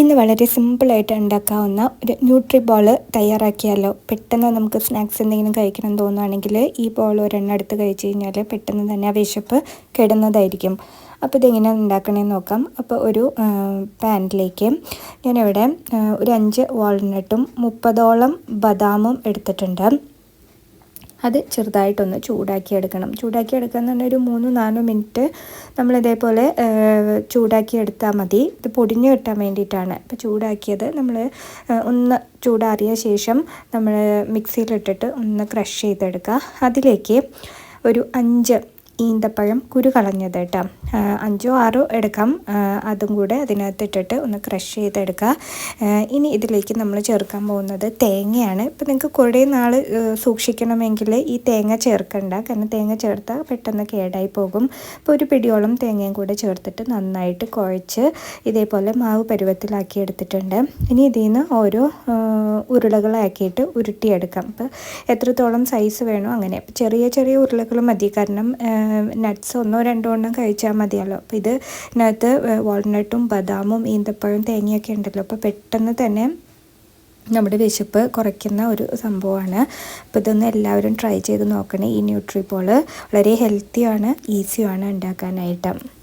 ഇന്ന് വളരെ സിമ്പിളായിട്ട് ഉണ്ടാക്കാവുന്ന ഒരു ന്യൂട്രി ബോൾ തയ്യാറാക്കിയാലോ? പെട്ടെന്ന് നമുക്ക് സ്നാക്സ് എന്തെങ്കിലും കഴിക്കണം തോന്നുകയാണെങ്കിൽ ഈ ബോൾ ഒരെണ്ണം എടുത്ത് കഴിച്ച് കഴിഞ്ഞാൽ പെട്ടെന്ന് തന്നെ ആ വിശപ്പ് കിടന്നതായിരിക്കും. അപ്പോൾ ഇതെങ്ങനെയാണ് ഉണ്ടാക്കണമെന്ന് നോക്കാം. അപ്പോൾ ഒരു പാനിലേക്ക് ഞാനിവിടെ ഒരു അഞ്ച് വാൾനട്ടും മുപ്പതോളം ബദാമും എടുത്തിട്ടുണ്ട്. അത് ചെറുതായിട്ടൊന്ന് ചൂടാക്കി എടുക്കണം ചൂടാക്കി പറഞ്ഞാൽ ഒരു മൂന്ന് നാല് മിനിറ്റ് നമ്മൾ ഇതേപോലെ ചൂടാക്കി മതി. ഇത് പൊടിഞ്ഞു കിട്ടാൻ വേണ്ടിയിട്ടാണ്. അപ്പോൾ ചൂടാക്കിയത് നമ്മൾ ഒന്ന് ചൂടാറിയ ശേഷം നമ്മൾ മിക്സിയിലിട്ടിട്ട് ഒന്ന് ക്രഷ് ചെയ്തെടുക്കുക. അതിലേക്ക് ഒരു അഞ്ച് ഈന്തപ്പഴം കുരു കളഞ്ഞത് കേട്ടോ അഞ്ചോ ആറോ എടുക്കാം. അതും കൂടെ അതിനകത്ത് ഇട്ടിട്ട് ഒന്ന് ക്രഷ് ചെയ്തെടുക്കുക. ഇനി ഇതിലേക്ക് നമ്മൾ ചേർക്കാൻ പോകുന്നത് തേങ്ങയാണ്. ഇപ്പം നിങ്ങൾക്ക് കുറേ നാൾ സൂക്ഷിക്കണമെങ്കിൽ ഈ തേങ്ങ ചേർക്കണ്ട. കാരണം തേങ്ങ ചേർത്താൽ പെട്ടെന്ന് കേടായി പോകും. അപ്പോൾ ഒരു പിടിയോളം തേങ്ങയും കൂടെ ചേർത്തിട്ട് നന്നായിട്ട് കുഴച്ച് ഇതേപോലെ മാവ് പരുവത്തിലാക്കി എടുത്തിട്ടുണ്ട്. ഇനി ഇതിൽ നിന്ന് ഓരോ ഉരുളകളാക്കിയിട്ട് ഉരുട്ടിയെടുക്കാം. അപ്പോൾ എത്രത്തോളം സൈസ് വേണോ അങ്ങനെ. ചെറിയ ചെറിയ ഉരുളകൾ മതി. കാരണം നട്ട്സ് ഒന്നോ രണ്ടോ എണ്ണം കഴിച്ചാൽ മതിയല്ലോ. അപ്പോൾ ഇത് ഇതിനകത്ത് വാൾനട്ടും ബദാമും ഈന്തപ്പഴം തേങ്ങയൊക്കെ ഉണ്ടല്ലോ. അപ്പോൾ പെട്ടെന്ന് തന്നെ നമ്മുടെ വിശപ്പ് കുറയ്ക്കുന്ന ഒരു സംഭവമാണ്. അപ്പോൾ ഇതൊന്ന് എല്ലാവരും ട്രൈ ചെയ്ത് നോക്കണേ. ഈ ന്യൂട്രിപോൾ വളരെ ഹെൽത്തിയാണ് ഈസിയാണ് ഉണ്ടാക്കാനായിട്ട്.